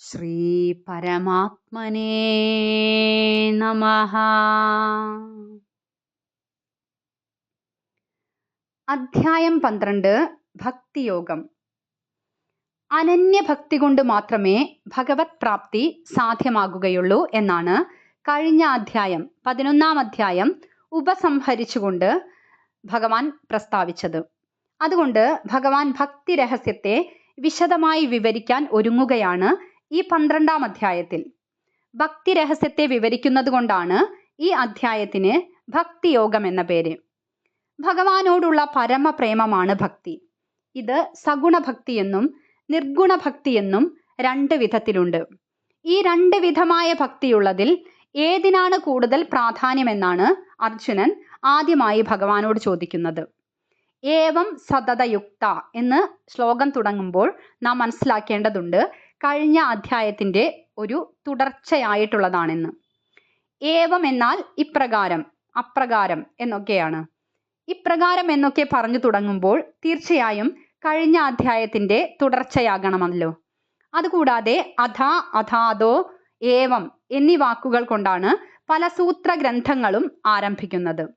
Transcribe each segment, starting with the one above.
ശ്രീപരമാത്മനേ നമ അധ്യായം പന്ത്രണ്ട് ഭക്തിയോഗം. അനന്യഭക്തി കൊണ്ട് മാത്രമേ ഭഗവത് പ്രാപ്തി സാധ്യമാകുകയുള്ളൂ എന്നാണ് കഴിഞ്ഞ അധ്യായം പതിനൊന്നാം അധ്യായം ഉപസംഹരിച്ചുകൊണ്ട് ഭഗവാൻ പ്രസ്താവിച്ചത്. അതുകൊണ്ട് ഭഗവാൻ ഭക്തി രഹസ്യത്തെ വിശദമായി വിവരിക്കാൻ ഒരുങ്ങുകയാണ് ഈ പന്ത്രണ്ടാം അധ്യായത്തിൽ. ഭക്തി രഹസ്യത്തെ വിവരിക്കുന്നത് കൊണ്ടാണ് ഈ അധ്യായത്തിന് ഭക്തിയോഗം എന്ന പേര്. ഭഗവാനോടുള്ള പരമപ്രേമമാണ് ഭക്തി. ഇത് സഗുണഭക്തി എന്നും നിർഗുണഭക്തി എന്നും രണ്ട് വിധത്തിലുണ്ട്. ഈ രണ്ട് വിധമായ ഭക്തിയുള്ളതിൽ ഏതിനാണ് കൂടുതൽ പ്രാധാന്യമെന്നാണ് അർജുനൻ ആദ്യമായി ഭഗവാനോട് ചോദിക്കുന്നത്. ഏവം സതതയുക്ത എന്ന് ശ്ലോകം തുടങ്ങുമ്പോൾ നാം മനസ്സിലാക്കേണ്ടതുണ്ട് കഴിഞ്ഞ അധ്യായത്തിന്റെ ഒരു തുടർച്ചയായിട്ടുള്ളതാണെന്ന്. ഏവം എന്നാൽ ഇപ്രകാരം അപ്രകാരം എന്നൊക്കെയാണ്. ഇപ്രകാരം എന്നൊക്കെ പറഞ്ഞു തുടങ്ങുമ്പോൾ തീർച്ചയായും കഴിഞ്ഞ അധ്യായത്തിന്റെ തുടർച്ചയാകണമല്ലോ. അതുകൂടാതെ അധ അധാതോ ഏവം എന്നീ വാക്കുകൾ കൊണ്ടാണ് പല സൂത്ര ഗ്രന്ഥങ്ങളും ആരംഭിക്കുന്നത്.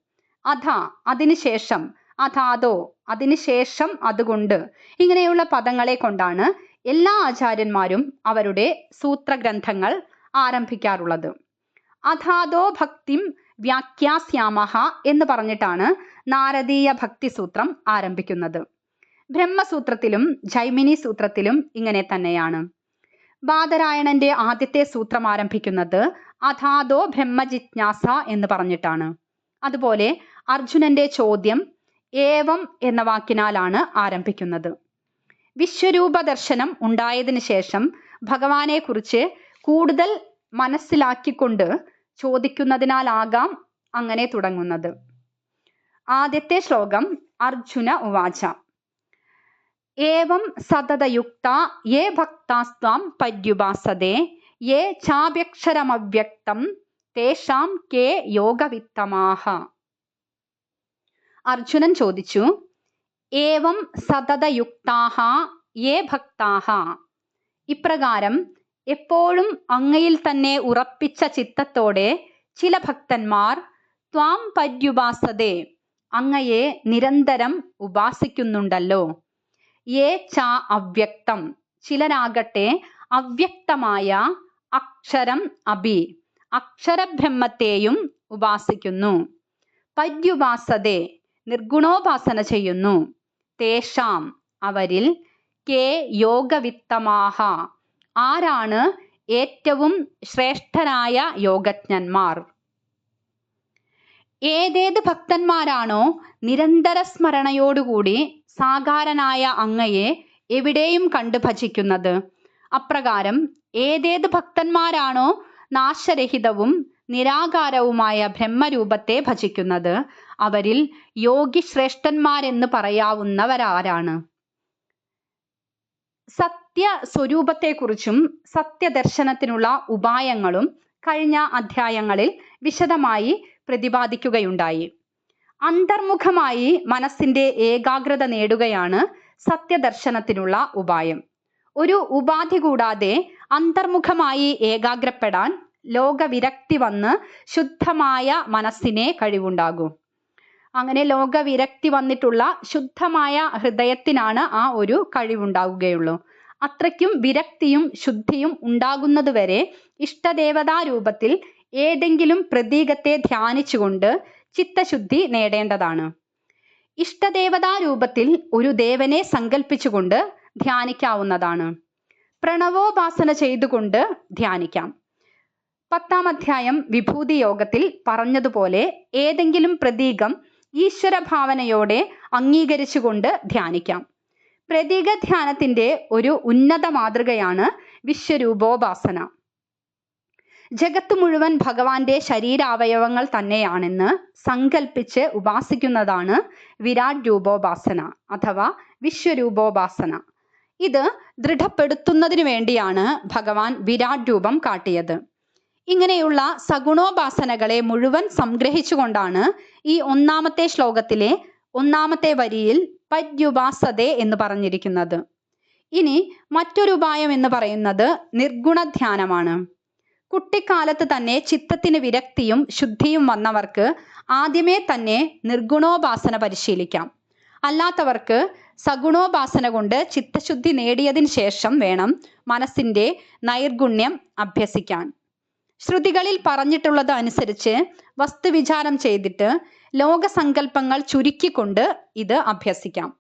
അധ അതിനുശേഷം അതാതോ അതിനുശേഷം അതുകൊണ്ട് ഇങ്ങനെയുള്ള പദങ്ങളെ കൊണ്ടാണ് എല്ലാ ആചാര്യന്മാരും അവരുടെ സൂത്രഗ്രന്ഥങ്ങൾ ആരംഭിക്കാറുള്ളത്. അധാതോ ഭക്തിം വ്യാഖ്യാസ്യാമഹ എന്ന് പറഞ്ഞിട്ടാണ് നാരദീയ ഭക്തി സൂത്രം ആരംഭിക്കുന്നത്. ബ്രഹ്മസൂത്രത്തിലും ജൈമിനി സൂത്രത്തിലും ഇങ്ങനെ തന്നെയാണ്. ബാദരായണന്റെ ആദ്യത്തെ സൂത്രം ആരംഭിക്കുന്നത് അഥാതോ ബ്രഹ്മജിജ്ഞാസ എന്ന് പറഞ്ഞിട്ടാണ്. അതുപോലെ അർജുനന്റെ ചോദ്യം ഏവം എന്ന വാക്കിനാലാണ് ആരംഭിക്കുന്നത്. വിശ്വരൂപ ദർശനം ഉണ്ടായതിനു ശേഷം ഭഗവാനെ കുറിച്ച് കൂടുതൽ മനസ്സിലാക്കിക്കൊണ്ട് ചോദിക്കുന്നതിനാലാകാം അങ്ങനെ തുടങ്ങുന്നത്. ആദ്യത്തെ ശ്ലോകം അർജുന ഉവാച. ഏവം സതതയുക്ത യേ ഭക്താസ്ത്വാം പര്യുപാസതേ യേ ചാപ്യക്ഷരമവ്യക്തം തേഷാം കേ യോഗവിത്തമാഹ. അർജുനൻ ചോദിച്ചു ഏവം സതതയുക്താഹ യേ ഭക്താഹ? ഇപ്രകാരം എപ്പോഴും അങ്ങയിൽ തന്നെ ഉറപ്പിച്ച ചിത്തത്തോടെ ചില ഭക്തന്മാർ ത്വാം പര്യുപാസതേ അങ്ങയെ നിരന്തരം ഉപാസിക്കുന്നുണ്ടല്ലോ. യേ ച അവ്യക്തം. ചിലരാകട്ടെ അവ്യക്തമായ അക്ഷരം അഭി. അക്ഷരബ്രഹ്മത്തെയും ഉപാസിക്കുന്നു. പര്യുപാസതേ നിർഗുണോപാസന ചെയ്യുന്നു. തേഷാം അവരിൽ കെ യോഗവിത്തമാഹ. ആരാണ് ഏറ്റവും ശ്രേഷ്ഠരായ യോഗജ്ഞന്മാർ? ഏതേത് ഭക്തന്മാരാണോ നിരന്തര സ്മരണയോടുകൂടി സാകാരനായ അങ്ങയെ എവിടെയും കണ്ടു ഭജിക്കുന്നത്. അപ്രകാരം ഏതേത് ഭക്തന്മാരാണോ നാശരഹിതവും നിരാകാരവുമായ ബ്രഹ്മരൂപത്തെ ഭജിക്കുന്നത്. അവരിൽ യോഗി ശ്രേഷ്ഠന്മാരെന്ന് പറയാവുന്നവരാരാണ്. സത്യ സ്വരൂപത്തെക്കുറിച്ചും സത്യദർശനത്തിനുള്ള ഉപായങ്ങളും കഴിഞ്ഞ അധ്യായങ്ങളിൽ വിശദമായി പ്രതിപാദിക്കുകയുണ്ടായി. അന്തർമുഖമായി മനസ്സിന്റെ ഏകാഗ്രത നേടുകയാണ് സത്യദർശനത്തിനുള്ള ഉപായം. ഒരു ഉപാധി കൂടാതെ അന്തർമുഖമായി ഏകാഗ്രപ്പെടാൻ ലോകവിരക്തി വന്ന് ശുദ്ധമായ മനസ്സിനെ കഴിവുണ്ടാകും. അങ്ങനെ ലോകവിരക്തി വന്നിട്ടുള്ള ശുദ്ധമായ ഹൃദയത്തിനാണ് ആ ഒരു കഴിവുണ്ടാവുകയുള്ളൂ. അത്രയ്ക്കും വിരക്തിയും ശുദ്ധിയും ഉണ്ടാകുന്നതുവരെ ഇഷ്ടദേവതാ രൂപത്തിൽ ഏതെങ്കിലും പ്രതീകത്തെ ധ്യാനിച്ചുകൊണ്ട് ചിത്തശുദ്ധി നേടേണ്ടതാണ്. ഇഷ്ടദേവതാ രൂപത്തിൽ ഒരു ദേവനെ സങ്കല്പിച്ചുകൊണ്ട് ധ്യാനിക്കാവുന്നതാണ്. പ്രണവോപാസന ചെയ്തുകൊണ്ട് ധ്യാനിക്കാം. പത്താം അധ്യായം വിഭൂതി യോഗത്തിൽ പറഞ്ഞതുപോലെ ഏതെങ്കിലും പ്രതീകം ഈശ്വരഭാവനയോടെ അംഗീകരിച്ചുകൊണ്ട് ധ്യാനിക്കാം. പ്രതീക ധ്യാനത്തിന്റെ ഒരു ഉന്നത മാതൃകയാണ് വിശ്വരൂപോപാസന. ജഗത്ത് മുഴുവൻ ഭഗവാന്റെ ശരീരാവയവങ്ങൾ തന്നെയാണെന്ന് സങ്കൽപ്പിച്ച് ഉപാസിക്കുന്നതാണ് വിരാട് രൂപോപാസന അഥവാ വിശ്വരൂപോപാസന. ഇത് ദൃഢപ്പെടുത്തുന്നതിന് വേണ്ടിയാണ് ഭഗവാൻ വിരാട് രൂപം കാട്ടിയത്. ഇങ്ങനെയുള്ള സഗുണോപാസനകളെ മുഴുവൻ സംഗ്രഹിച്ചുകൊണ്ടാണ് ഈ ഒന്നാമത്തെ ശ്ലോകത്തിലെ ഒന്നാമത്തെ വരിയിൽ പര്യുപാസതേ എന്ന് പറഞ്ഞിരിക്കുന്നത്. ഇനി മറ്റൊരു ഉപായം എന്ന് പറയുന്നത് നിർഗുണധ്യാനമാണ്. കുട്ടിക്കാലത്ത് തന്നെ ചിത്തത്തിന് വിരക്തിയും ശുദ്ധിയും വന്നവർക്ക് ആദ്യമേ തന്നെ നിർഗുണോപാസന പരിശീലിക്കാം. അല്ലാത്തവർക്ക് സഗുണോപാസന കൊണ്ട് ചിത്തശുദ്ധി നേടിയതിന് ശേഷം വേണം മനസ്സിന്റെ നൈർഗുണ്യം അഭ്യസിക്കാൻ. ശ്രുതികളിൽ പറഞ്ഞിട്ടുള്ളത് അനുസരിച്ച് വസ്തുവിചാരം ചെയ്തിട്ട് ലോകസങ്കല്പങ്ങൾ ചുരുക്കിക്കൊണ്ട് ഇത് അഭ്യസിക്കാം.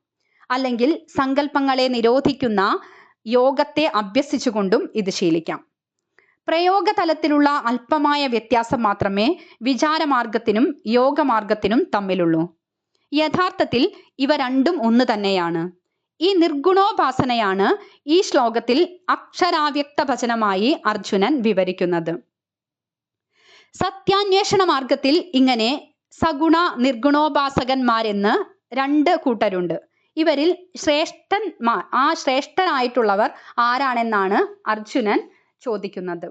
അല്ലെങ്കിൽ സങ്കല്പങ്ങളെ നിരോധിക്കുന്ന യോഗത്തെ അഭ്യസിച്ചുകൊണ്ടും ഇത് ശീലിക്കാം. പ്രയോഗതലത്തിലുള്ള അല്പമായ വ്യത്യാസം മാത്രമേ വിചാരമാർഗത്തിനും യോഗമാർഗത്തിനും തമ്മിലുള്ളൂ. യഥാർത്ഥത്തിൽ ഇവ രണ്ടും ഒന്ന് തന്നെയാണ്. ഈ നിർഗുണോപാസനയാണ് ഈ ശ്ലോകത്തിൽ അക്ഷരാവ്യക്ത ഭജനമായി അർജുനൻ വിവരിക്കുന്നത്. സത്യാന്വേഷണ മാർഗത്തിൽ ഇങ്ങനെ സഗുണ നിർഗുണോപാസകന്മാരെന്ന് രണ്ട് കൂട്ടരുണ്ട്. ഇവരിൽ ശ്രേഷ്ഠന്മാർ ആ ശ്രേഷ്ഠനായിട്ടുള്ളവർ ആരാണെന്നാണ് അർജുനൻ ചോദിക്കുന്നത്.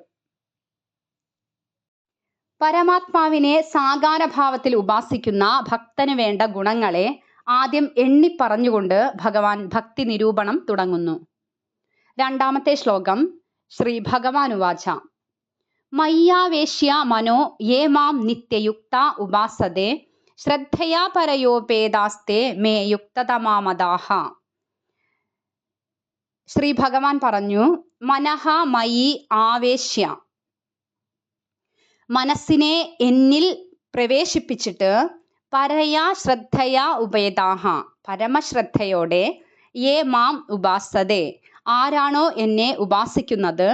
പരമാത്മാവിനെ സാകാരഭാവത്തിൽ ഉപാസിക്കുന്ന ഭക്തന് വേണ്ട ഗുണങ്ങളെ ആദ്യം എണ്ണി പറഞ്ഞുകൊണ്ട് ഭഗവാൻ ഭക്തി നിരൂപണം തുടങ്ങുന്നു. രണ്ടാമത്തെ ശ്ലോകം ശ്രീ ഭഗവാനുവാച. മയ്യാവേശ്യ മനോ യേ മാം നിത്യയുക്ത ഉപാസതേ ശ്രദ്ധയാ പരയോപേദാസ്തേ മേ യുക്തതമാമദാഹ. ശ്രീ ഭഗവാൻ പറഞ്ഞു മനഃ മയി ആവേശ്യ. മനസ്സിനെ എന്നിൽ പ്രവേശിപ്പിച്ചിട്ട് പരയാ ശ്രദ്ധയാ ഉപേതാഹ പരമശ്രദ്ധയോടെ യേ മാം ഉപാസതേ. ആരാണോ എന്നെ ഉപാസിക്കുന്നത്?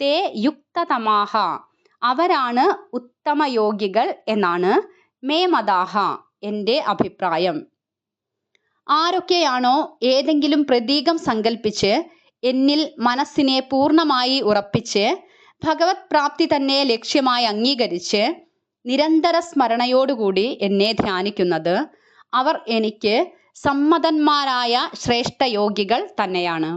തേ യുക്തതമാഹ. അവരാണ് ഉത്തമയോഗികൾ എന്നാണ് മേ മതാഹ എന്റെ അഭിപ്രായം. ആരൊക്കെയാണോ ഏതെങ്കിലും പ്രതീകം സങ്കല്പിച്ച് എന്നിൽ മനസ്സിനെ പൂർണമായി ഉറപ്പിച്ച് ഭഗവത് പ്രാപ്തി തന്നെ ലക്ഷ്യമായി അംഗീകരിച്ച് നിരന്തര സ്മരണയോടുകൂടി എന്നെ ധ്യാനിക്കുന്നത് അവർ എനിക്ക് സമ്മതന്മാരായ ശ്രേഷ്ഠ യോഗികൾ തന്നെയാണ്.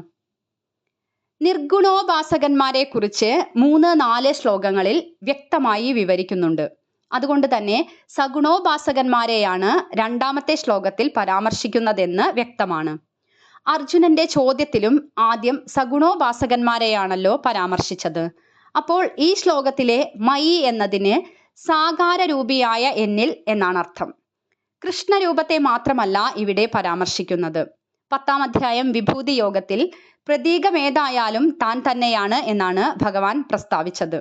നിർഗുണോപാസകന്മാരെ കുറിച്ച് മൂന്ന് നാല് ശ്ലോകങ്ങളിൽ വ്യക്തമായി വിവരിക്കുന്നുണ്ട്. അതുകൊണ്ട് തന്നെ സഗുണോപാസകന്മാരെയാണ് രണ്ടാമത്തെ ശ്ലോകത്തിൽ പരാമർശിക്കുന്നതെന്ന് വ്യക്തമാണ്. അർജുനന്റെ ചോദ്യത്തിലും ആദ്യം സഗുണോപാസകന്മാരെയാണല്ലോ പരാമർശിച്ചത്. അപ്പോൾ ഈ ശ്ലോകത്തിലെ മയി എന്നതിന് സാകാരരൂപിയായ എന്നിൽ എന്നാണ് അർത്ഥം. കൃഷ്ണരൂപത്തെ മാത്രമല്ല ഇവിടെ പരാമർശിക്കുന്നത്. പത്താം അധ്യായം വിഭൂതി യോഗത്തിൽ പ്രതീകമേതായാലും താൻ തന്നെയാണ് എന്നാണ് ഭഗവാൻ പ്രസ്താവിച്ചത്.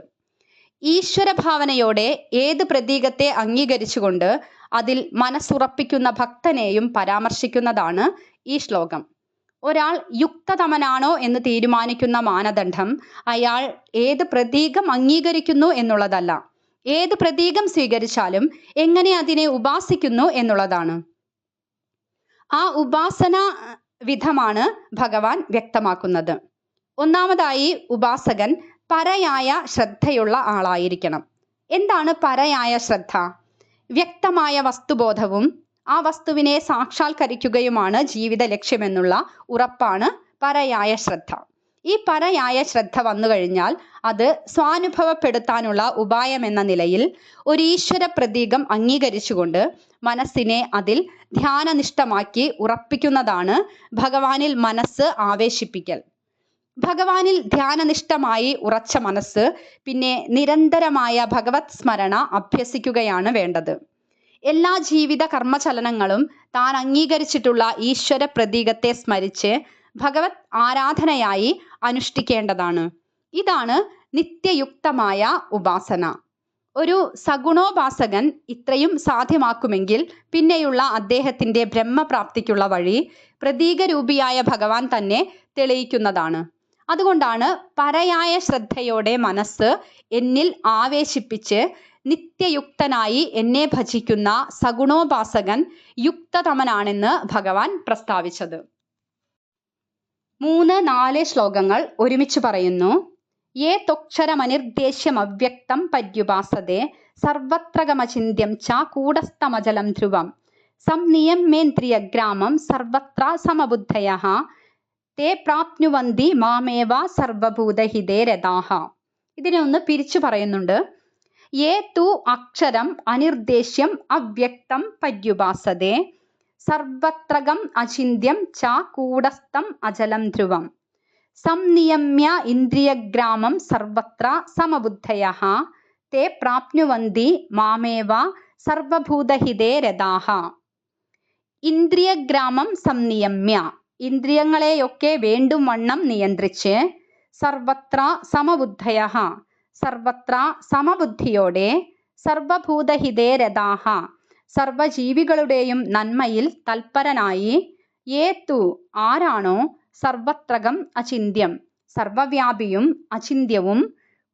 ഈശ്വരഭാവനയോടെ ഏത് പ്രതീകത്തെ അംഗീകരിച്ചുകൊണ്ട് അതിൽ മനസ്സുറപ്പിക്കുന്ന ഭക്തനെയും പരാമർശിക്കുന്നതാണ് ഈ ശ്ലോകം. ഒരാൾ യുക്തതമനാണോ എന്ന് തീരുമാനിക്കുന്ന മാനദണ്ഡം അയാൾ ഏത് പ്രതീകം അംഗീകരിക്കുന്നു എന്നുള്ളതല്ല. ഏത് പ്രതീകം സ്വീകരിച്ചാലും എങ്ങനെ അതിനെ ഉപാസിക്കുന്നു എന്നുള്ളതാണ്. ആ ഉപാസന വിധമാണ് ഭഗവാൻ വ്യക്തമാക്കുന്നത്. ഒന്നാമതായി ഉപാസകൻ പരയായ ശ്രദ്ധയുള്ള ആളായിരിക്കണം. എന്താണ് പരയായ ശ്രദ്ധ? വ്യക്തമായ വസ്തുബോധവും ആ വസ്തുവിനെ സാക്ഷാത്കരിക്കുകയുമാണ് ജീവിത ലക്ഷ്യമെന്നുള്ള ഉറപ്പാണ് പരയായ ശ്രദ്ധ. ഈ പരയായ ശ്രദ്ധ വന്നു കഴിഞ്ഞാൽ അത് സ്വാനുഭവപ്പെടുത്താനുള്ള ഉപായം എന്ന നിലയിൽ ഒരു ഈശ്വര പ്രതീകം അംഗീകരിച്ചുകൊണ്ട് മനസ്സിനെ അതിൽ ധ്യാനനിഷ്ഠമാക്കി ഉറപ്പിക്കുന്നതാണ് ഭഗവാനിൽ മനസ്സ് ആവേശിപ്പിക്കൽ. ഭഗവാനിൽ ധ്യാനനിഷ്ഠമായി ഉറച്ച മനസ്സ് പിന്നെ നിരന്തരമായ ഭഗവത് സ്മരണ അഭ്യസിക്കുകയാണ് വേണ്ടത്. എല്ലാ ജീവിത കർമ്മചലനങ്ങളും താൻ അംഗീകരിച്ചിട്ടുള്ള ഈശ്വര പ്രതീകത്തെ സ്മരിച്ച് ഭഗവത് ആരാധനയായി അനുഷ്ഠിക്കേണ്ടതാണ്. ഇതാണ് നിത്യയുക്തമായ ഉപാസന. ഒരു സഗുണോപാസകൻ ഇത്രയും സാധ്യമാക്കുമെങ്കിൽ പിന്നെയുള്ള അദ്ദേഹത്തിന്റെ ബ്രഹ്മപ്രാപ്തിക്കുള്ള വഴി പ്രതീകരൂപിയായ ഭഗവാൻ തന്നെ തെളിയിക്കുന്നതാണ്. അതുകൊണ്ടാണ് പരയായ ശ്രദ്ധയോടെ മനസ്സ് എന്നിൽ ആവേശിപ്പിച്ച് നിത്യയുക്തനായി എന്നെ ഭജിക്കുന്ന സഗുണോപാസകൻ യുക്തതമനാണെന്ന് ഭഗവാൻ പ്രസ്താവിച്ചത്. മൂന്ന് നാല് ശ്ലോകങ്ങൾ ഒരുമിച്ച് പറയുന്നു. ഏ തൊക്ഷരമനിർദ്ദേശ്യം അവ്യക്തം പര്യുപാസതേ സർവത്രകമചിന്യം ച കൂടസ്ഥമജലം ധ്രുവം. സംനിയമ്യേന്ദ്രിയഗ്രാമം സർവത്ര സമബുദ്ധയ തേ പ്രാപ്നുവന്തി മാമേവ സർവഭൂതഹിതേ രഥാഹ. ഇതിനെ ഒന്ന് പിരിച്ചു പറയുന്നുണ്ട്. യേ തു അക്ഷരം അനിർദ്ദേശ്യം അവ്യക്തം പര്യുപാസതേ. സർവത്രകം അചിന്യം ച കൂടസ്ഥം അചലം ധ്രുവം. സംനിയമ്യ ഇന്ദ്രിയഗ്രാമം സർവത്ര സമബുദ്ധയഃ. തേ പ്രാപ്നുവന്തി മാമേവ സർവഭൂതഹിതേ രഥാഹ. ഇന്ദ്രിയഗ്രാമം സംനിയമ്യ. ഇന്ദ്രിയങ്ങളെയൊക്കെ വേണ്ടും വണ്ണം നിയന്ത്രിച്ച് സർവത്ര സമബുദ്ധയഃ. സർവത്ര സമബുദ്ധിയോടെ സർവഭൂതഹിതേ രഥാഹ സർവജീവികളുടെയും നന്മയിൽ തൽപരനായി ഏതു ആരാണോ സർവത്രകം അചിന്ത്യം. സർവവ്യാപിയും അചിന്ത്യവും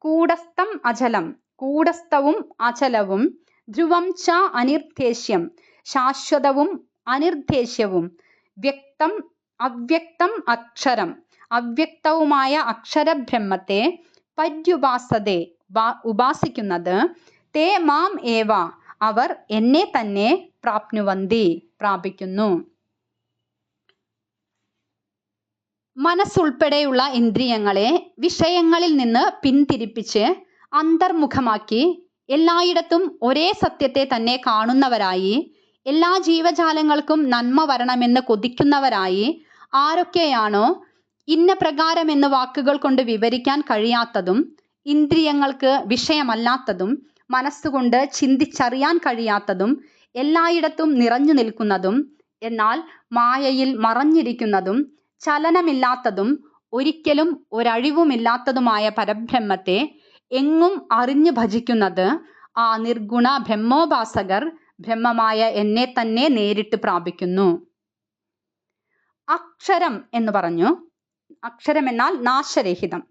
കൂടസ്ഥം അചലം. കൂടസ്ഥവും അചലവും ധ്രുവം ച അനിർദ്ദേശ്യം. ശാശ്വതവും അനിർദ്ദേശ്യവും. വ്യക്തം അവ്യക്തം അക്ഷരം. അവ്യക്തവുമായ അക്ഷരബ്രഹ്മത്തെ പര്യുപാസതേ ഉപാസിക്കുന്നത് തേ മാം ഏവ അവർ എന്നെ തന്നെ പ്രാപ്നുവന്തി പ്രാപിക്കുന്നു. മനസ്സുൾപ്പെടെയുള്ള ഇന്ദ്രിയങ്ങളെ വിഷയങ്ങളിൽ നിന്ന് പിന്തിരിപ്പിച്ച് അന്തർമുഖമാക്കി എല്ലായിടത്തും ഒരേ സത്യത്തെ തന്നെ കാണുന്നവരായി എല്ലാ ജീവജാലങ്ങൾക്കും നന്മ വരണമെന്ന് കൊതിക്കുന്നവരായി ആരൊക്കെയാണോ ഇന്ന പ്രകാരം എന്ന വാക്കുകൾ കൊണ്ട് വിവരിക്കാൻ കഴിയാത്തതും ഇന്ദ്രിയങ്ങൾക്ക് വിഷയമല്ലാത്തതും മനസ്സുകൊണ്ട് ചിന്തിച്ചറിയാൻ കഴിയാത്തതും എല്ലായിടത്തും നിറഞ്ഞു നിൽക്കുന്നതും എന്നാൽ മായയിൽ മറഞ്ഞിരിക്കുന്നതും ചലനമില്ലാത്തതും ഒരിക്കലും ഒരഴിവുമില്ലാത്തതുമായ പരബ്രഹ്മത്തെ എങ്ങും അറിഞ്ഞു ഭജിക്കുന്നത് ആ നിർഗുണ ബ്രഹ്മോപാസകർ ബ്രഹ്മമായ എന്നെ തന്നെ നേരിട്ട് പ്രാപിക്കുന്നു. അക്ഷരം എന്ന് പറഞ്ഞു. അക്ഷരം എന്നാൽ നാശരഹിതം.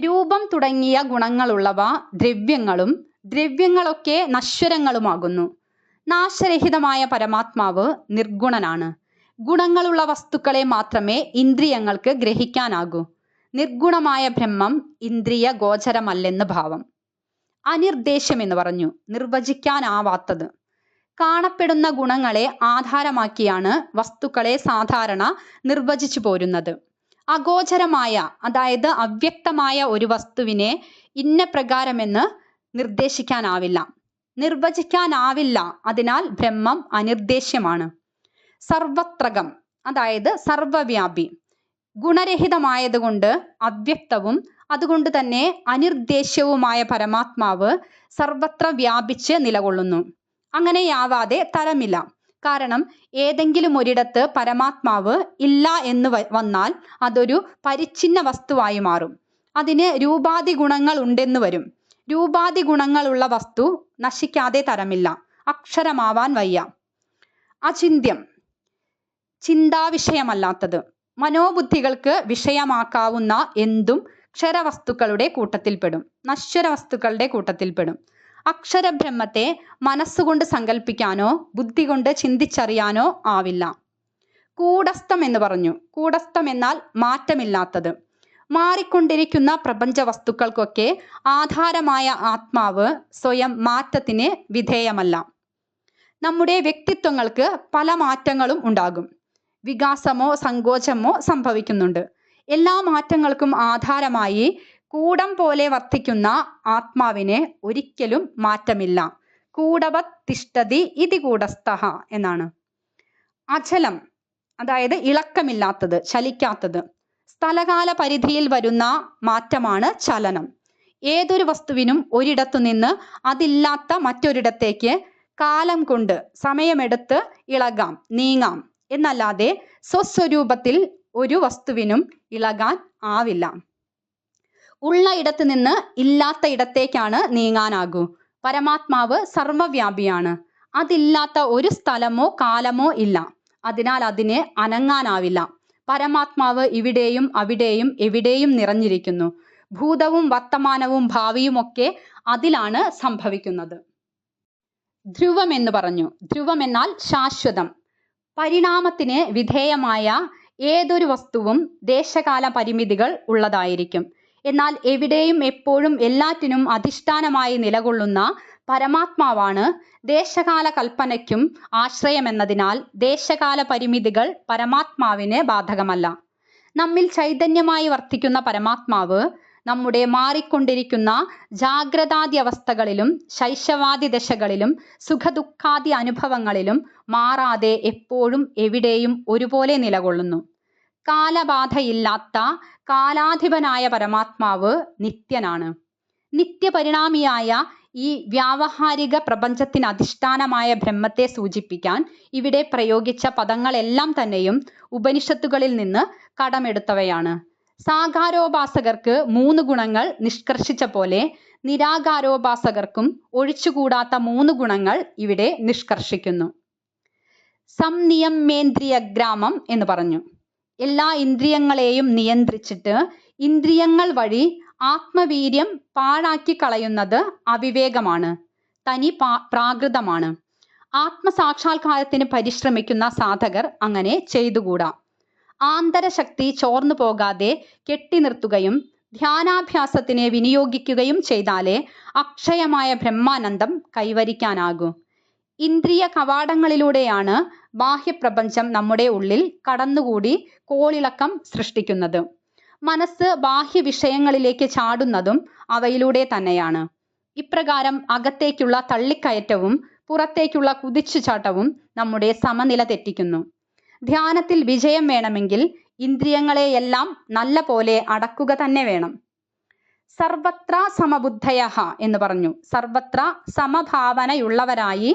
രൂപം തുടങ്ങിയ ഗുണങ്ങളുള്ളവ ദ്രവ്യങ്ങളും ദ്രവ്യങ്ങളൊക്കെ നശ്വരങ്ങളുമാകുന്നു. നാശരഹിതമായ പരമാത്മാവ് നിർഗുണനാണ്. ഗുണങ്ങളുള്ള വസ്തുക്കളെ മാത്രമേ ഇന്ദ്രിയങ്ങൾക്ക് ഗ്രഹിക്കാനാകൂ. നിർഗുണമായ ബ്രഹ്മം ഇന്ദ്രിയ ഗോചരമല്ലെന്ന് ഭാവം. അനിർദ്ദേശം എന്ന് പറഞ്ഞു നിർവചിക്കാനാവാത്തത്. കാണപ്പെടുന്ന ഗുണങ്ങളെ ആധാരമാക്കിയാണ് വസ്തുക്കളെ സാധാരണ നിർവചിച്ചു പോരുന്നത്. അഗോചരമായ അതായത് അവ്യക്തമായ ഒരു വസ്തുവിനെ ഇന്ന പ്രകാരമെന്ന് നിർദ്ദേശിക്കാനാവില്ല. നിർവചിക്കാനാവില്ല. അതിനാൽ ബ്രഹ്മം അനിർദ്ദേശ്യമാണ് സർവത്രകം അതായത് സർവവ്യാപി ഗുണരഹിതമായതുകൊണ്ട് അവ്യക്തവും അതുകൊണ്ട് തന്നെ അനിർദ്ദേശ്യവുമായ പരമാത്മാവ് സർവത്ര വ്യാപിച്ച് നിലകൊള്ളുന്നു. അങ്ങനെയാവാതെ തരമില്ല. കാരണം ഏതെങ്കിലും ഒരിടത്ത് പരമാത്മാവ് ഇല്ല എന്ന് വന്നാൽ അതൊരു പരിച്ഛിന്ന വസ്തുവായി മാറും. അതിന് രൂപാതി ഗുണങ്ങൾ ഉണ്ടെന്ന് വരും. രൂപാതി ഗുണങ്ങളുള്ള വസ്തു നശിക്കാതെ തരമില്ല. അക്ഷരമാവാൻ വയ്യ. അചിന്ത്യം. ചിന്താവിഷയമല്ലാത്തത്. മനോബുദ്ധികൾക്ക് വിഷയമാക്കാവുന്ന എന്തും ക്ഷരവസ്തുക്കളുടെ കൂട്ടത്തിൽപ്പെടും നശ്വര വസ്തുക്കളുടെ കൂട്ടത്തിൽപ്പെടും അക്ഷരബ്രഹ്മത്തെ മനസ്സുകൊണ്ട് സങ്കല്പിക്കാനോ ബുദ്ധി കൊണ്ട് ചിന്തിച്ചറിയാനോ ആവില്ല. കൂടസ്ഥം എന്ന് പറഞ്ഞു. കൂടസ്ഥം എന്നാൽ മാറ്റമില്ലാത്തത്. മാറിക്കൊണ്ടിരിക്കുന്ന പ്രപഞ്ച വസ്തുക്കൾക്കൊക്കെ ആധാരമായ ആത്മാവ് സ്വയം മാറ്റത്തിന് വിധേയമല്ല. നമ്മുടെ വ്യക്തിത്വങ്ങൾക്ക് പല മാറ്റങ്ങളും ഉണ്ടാകും. വികാസമോ സങ്കോചമോ സംഭവിക്കുന്നുണ്ട്. എല്ലാ മാറ്റങ്ങൾക്കും ആധാരമായി കൂടം പോലെ വർത്തിക്കുന്ന ആത്മാവിന് ഒരിക്കലും മാറ്റമില്ല. കൂടവത് തിഷ്ടതി ഇതി എന്നാണ്. അചലം അതായത് ഇളക്കമില്ലാത്തത് ചലിക്കാത്തത്. സ്ഥലകാല പരിധിയിൽ വരുന്ന മാറ്റമാണ് ചലനം. ഏതൊരു വസ്തുവിനും ഒരിടത്തു നിന്ന് അതില്ലാത്ത മറ്റൊരിടത്തേക്ക് കാലം കൊണ്ട് സമയമെടുത്ത് ഇളകാം നീങ്ങാം. എന്നല്ലാതെ സ്വസ്വരൂപത്തിൽ ഒരു വസ്തുവിനും ഇളകാൻ ആവില്ല. ഉള്ള ഇടത്ത് നിന്ന് ഇല്ലാത്ത ഇടത്തേക്കാണ് നീങ്ങാനാകൂ. പരമാത്മാവ് സർവവ്യാപിയാണ്. അതില്ലാത്ത ഒരു സ്ഥലമോ കാലമോ ഇല്ല. അതിനാൽ അതിനെ അനങ്ങാനാവില്ല. പരമാത്മാവ് ഇവിടെയും അവിടെയും എവിടെയും നിറഞ്ഞിരിക്കുന്നു. ഭൂതവും വർത്തമാനവും ഭാവിയുമൊക്കെ അതിലാണ് സംഭവിക്കുന്നത്. ധ്രുവം എന്ന് പറഞ്ഞു. ധ്രുവം എന്നാൽ ശാശ്വതം. പരിണാമത്തിന് വിധേയമായ ഏതൊരു വസ്തുവും ദേശകാല പരിമിതികൾ ഉള്ളതായിരിക്കും. എന്നാൽ എവിടെയും എപ്പോഴും എല്ലാറ്റിനും അധിഷ്ഠാനമായി നിലകൊള്ളുന്ന പരമാത്മാവാണ് ദേശകാല കൽപ്പനയ്ക്കും ആശ്രയമെന്നതിനാൽ ദേശകാല പരിമിതികൾ പരമാത്മാവിന് ബാധകമല്ല. നമ്മിൽ ചൈതന്യമായി വർത്തിക്കുന്ന പരമാത്മാവ് നമ്മുടെ മാറിക്കൊണ്ടിരിക്കുന്ന ശൈശവാദി ദശകളിലും സുഖദുഃഖാദി അനുഭവങ്ങളിലും മാറാതെ എപ്പോഴും എവിടെയും ഒരുപോലെ നിലകൊള്ളുന്നു. കാലബാധയില്ലാത്ത കാലാധിപനായ പരമാത്മാവ് നിത്യനാണ്. നിത്യപരിണാമിയായ ഈ വ്യാവഹാരിക പ്രപഞ്ചത്തിന് അധിഷ്ഠാനമായ ബ്രഹ്മത്തെ സൂചിപ്പിക്കാൻ ഇവിടെ പ്രയോഗിച്ച പദങ്ങളെല്ലാം തന്നെയും ഉപനിഷത്തുകളിൽ നിന്ന് കടമെടുത്തവയാണ്. സാകാരോപാസകർക്ക് മൂന്ന് ഗുണങ്ങൾ നിഷ്കർഷിച്ച പോലെ നിരാകാരോപാസകർക്കും ഒഴിച്ചുകൂടാത്ത മൂന്ന് ഗുണങ്ങൾ ഇവിടെ നിഷ്കർഷിക്കുന്നു. സംനിയമേന്ദ്രിയ ഗ്രാമം എന്ന് പറഞ്ഞു. എല്ലാ ഇന്ദ്രിയങ്ങളെയും നിയന്ത്രിച്ചിട്ട് ഇന്ദ്രിയങ്ങൾ വഴി ആത്മവീര്യം പാഴാക്കി കളയുന്നത് അവിവേകമാണ്. തനി പ്രാകൃതമാണ്. ആത്മസാക്ഷാത്കാരത്തിന് പരിശ്രമിക്കുന്ന സാധകർ അങ്ങനെ ചെയ്തുകൂടാ. ആന്തരശക്തി ചോർന്നു പോകാതെ കെട്ടി നിർത്തുകയും ധ്യാനാഭ്യാസത്തിന് വിനിയോഗിക്കുകയും ചെയ്താലേ അക്ഷയമായ ബ്രഹ്മാനന്ദം കൈവരിക്കാനാകൂ. ഇന്ദ്രിയ കവാടങ്ങളിലൂടെയാണ് ബാഹ്യപ്രപഞ്ചം നമ്മുടെ ഉള്ളിൽ കടന്നുകൂടി കോളിളക്കം സൃഷ്ടിക്കുന്നത്. മനസ്സ് ബാഹ്യ വിഷയങ്ങളിലേക്ക് ചാടുന്നതും അവയിലൂടെ തന്നെയാണ്. ഇപ്രകാരം അകത്തേക്കുള്ള തള്ളിക്കയറ്റവും പുറത്തേക്കുള്ള കുതിച്ചുചാട്ടവും നമ്മുടെ സമനില തെറ്റിക്കുന്നു. ധ്യാനത്തിൽ വിജയം വേണമെങ്കിൽ ഇന്ദ്രിയങ്ങളെയെല്ലാം നല്ല പോലെ അടക്കുക തന്നെ വേണം. സർവത്ര സമബുദ്ധയഹ എന്ന് പറഞ്ഞു. സർവത്ര സമഭാവനയുള്ളവരായി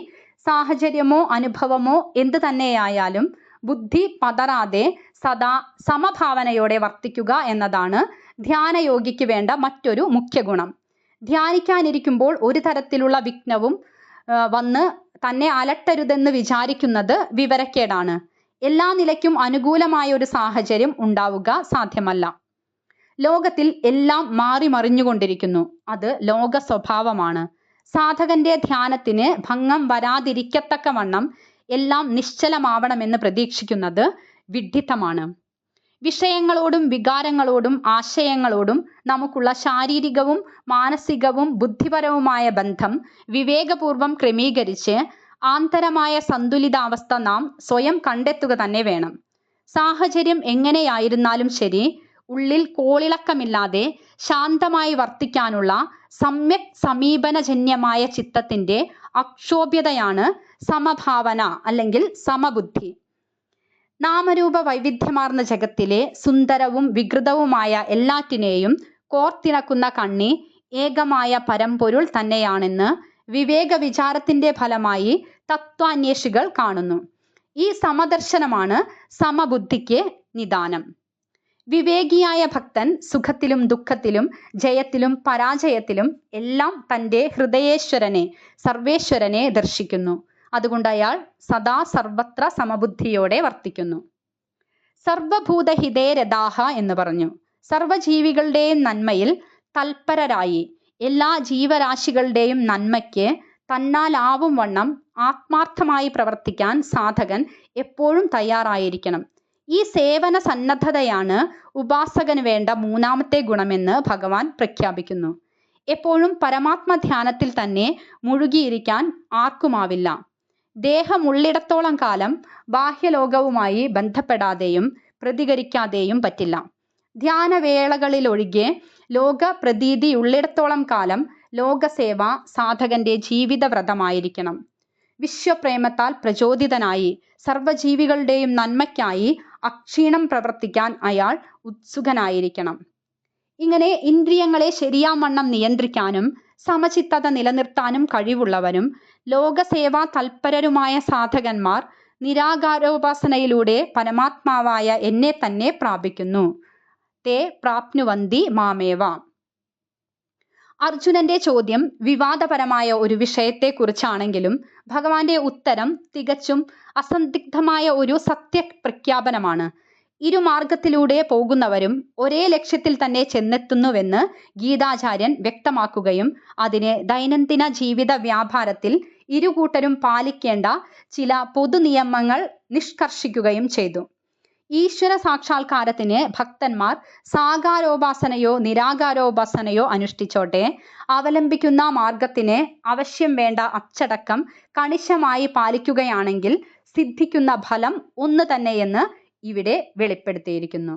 സാഹചര്യമോ അനുഭവമോ എന്തു തന്നെയായാലും ബുദ്ധി പതറാതെ സദാ സമഭാവനയോടെ വർത്തിക്കുക എന്നതാണ് ധ്യാനയോഗിക്ക് വേണ്ട മറ്റൊരു മുഖ്യ ഗുണം. ധ്യാനിക്കാനിരിക്കുമ്പോൾ ഒരു തരത്തിലുള്ള വിഘ്നവും വന്ന് തന്നെ അലട്ടരുതെന്ന് വിചാരിക്കുന്നത് വിവരക്കേടാണ്. എല്ലാ നിലയ്ക്കും അനുകൂലമായ ഒരു സാഹചര്യം ഉണ്ടാവുക സാധ്യമല്ല. ലോകത്തിൽ എല്ലാം മാറി മറിഞ്ഞുകൊണ്ടിരിക്കുന്നു അത് ലോക സ്വഭാവമാണ്. സാധകന്റെ ധ്യാനത്തിന് ഭംഗം വരാതിരിക്കത്തക്കവണ്ണം എല്ലാം നിശ്ചലമാവണമെന്ന് പ്രതീക്ഷിക്കുന്നത് വിഡ്ഢിത്തമാണ്. വിഷയങ്ങളോടും വികാരങ്ങളോടും ആശയങ്ങളോടും നമുക്കുള്ള ശാരീരികവും മാനസികവും ബുദ്ധിപരവുമായ ബന്ധം വിവേകപൂർവം ക്രമീകരിച്ച് ആന്തരമായ സന്തുലിതാവസ്ഥ നാം സ്വയം കണ്ടെത്തുക തന്നെ വേണം. സാഹചര്യം എങ്ങനെയായിരുന്നാലും ശരി ഉള്ളിൽ കോളിളക്കമില്ലാതെ ശാന്തമായി വർത്തിക്കാനുള്ള സമ്യക് സമീപനജന്യമായ ചിത്തത്തിന്റെ അക്ഷോഭ്യതയാണ് സമഭാവന അല്ലെങ്കിൽ സമബുദ്ധി. നാമരൂപ വൈവിധ്യമാർന്ന ജഗത്തിലെ സുന്ദരവും വികൃതവുമായ എല്ലാറ്റിനെയും കോർത്തിണക്കുന്ന കണ്ണി ഏകമായ പരമ്പൊരുൾ തന്നെയാണെന്ന് വിവേക വിചാരത്തിന്റെ ഫലമായി തത്വാന്വേഷികൾ കാണുന്നു. ഈ സമദർശനമാണ് സമബുദ്ധിക്ക് നിദാനം. വിവേകിയായ ഭക്തൻ സുഖത്തിലും ദുഃഖത്തിലും ജയത്തിലും പരാജയത്തിലും എല്ലാം തന്റെ ഹൃദയേശ്വരനെ സർവേശ്വരനെ ദർശിക്കുന്നു. അതുകൊണ്ട് അയാൾ സദാ സർവത്ര സമബുദ്ധിയോടെ വർത്തിക്കുന്നു. സർവഭൂതഹിതേ രഥാഹ എന്ന് പറഞ്ഞു. സർവജീവികളുടെയും നന്മയിൽ തൽപരരായി. എല്ലാ ജീവരാശികളുടെയും നന്മയ്ക്ക് തന്നാലാവും വണ്ണം ആത്മാർത്ഥമായി പ്രവർത്തിക്കാൻ സാധകൻ എപ്പോഴും തയ്യാറായിരിക്കണം. ഈ സേവന സന്നദ്ധതയാണ് ഉപാസകന് വേണ്ട മൂന്നാമത്തെ ഗുണമെന്ന് ഭഗവാൻ പ്രഖ്യാപിക്കുന്നു. എപ്പോഴും പരമാത്മ ധ്യാനത്തിൽ തന്നെ മുഴുകിയിരിക്കാൻ ആർക്കുമാവില്ല. ദേഹമുള്ളിടത്തോളം കാലം ബാഹ്യലോകവുമായി ബന്ധപ്പെടാതെയും പ്രതികരിക്കാതെയും പറ്റില്ല. ധ്യാനവേളകളിലൊഴികെ ലോക പ്രതീതി ഉള്ളിടത്തോളം കാലം ലോകസേവ സാധകന്റെ ജീവിതവ്രതമായിരിക്കണം. വിശ്വപ്രേമത്താൽ പ്രചോദിതനായി സർവജീവികളുടെയും നന്മയ്ക്കായി അക്ഷീണം പ്രവർത്തിക്കാൻ അയാൾ ഉത്സുകനായിരിക്കണം. ഇങ്ങനെ ഇന്ദ്രിയങ്ങളെ ശരിയാവണ്ണം നിയന്ത്രിക്കാനും സമചിത്തത നിലനിർത്താനും കഴിവുള്ളവരും ലോകസേവാ തൽപരരുമായ സാധകന്മാർ നിരാകാരോപാസനയിലൂടെ പരമാത്മാവായ എന്നെ തന്നെ പ്രാപിക്കുന്നു. തേ പ്രാപ്നുവന്തി മാമേവ. അർജുനന്റെ ചോദ്യം വിവാദപരമായ ഒരു വിഷയത്തെക്കുറിച്ചാണെങ്കിലും ഭഗവാന്റെ ഉത്തരം തികച്ചും അസന്ദിഗ്ധമായ ഒരു സത്യ സത്യപ്രഖ്യാപനമാണ്. ഇരുമാർഗത്തിലൂടെ പോകുന്നവരും ഒരേ ലക്ഷ്യത്തിൽ തന്നെ ചെന്നെത്തുന്നുവെന്ന് ഗീതാചാര്യൻ വ്യക്തമാക്കുകയും അതിനെ ദൈനംദിന ജീവിത വ്യാപാരത്തിൽ ഇരുകൂട്ടരും പാലിക്കേണ്ട ചില പൊതുനിയമങ്ങൾ നിഷ്കർഷിക്കുകയും ചെയ്തു. ഈശ്വര സാക്ഷാത്കാരത്തിന് ഭക്തന്മാർ സാകാരോപാസനയോ നിരാകാരോപാസനയോ അനുഷ്ഠിച്ചോട്ടെ. അവലംബിക്കുന്ന മാർഗത്തിന് ആവശ്യം വേണ്ട അച്ചടക്കം കണിശമായി പാലിക്കുകയാണെങ്കിൽ സിദ്ധിക്കുന്ന ഫലം ഒന്ന് തന്നെയെന്ന് ഇവിടെ വെളിപ്പെടുത്തിയിരിക്കുന്നു.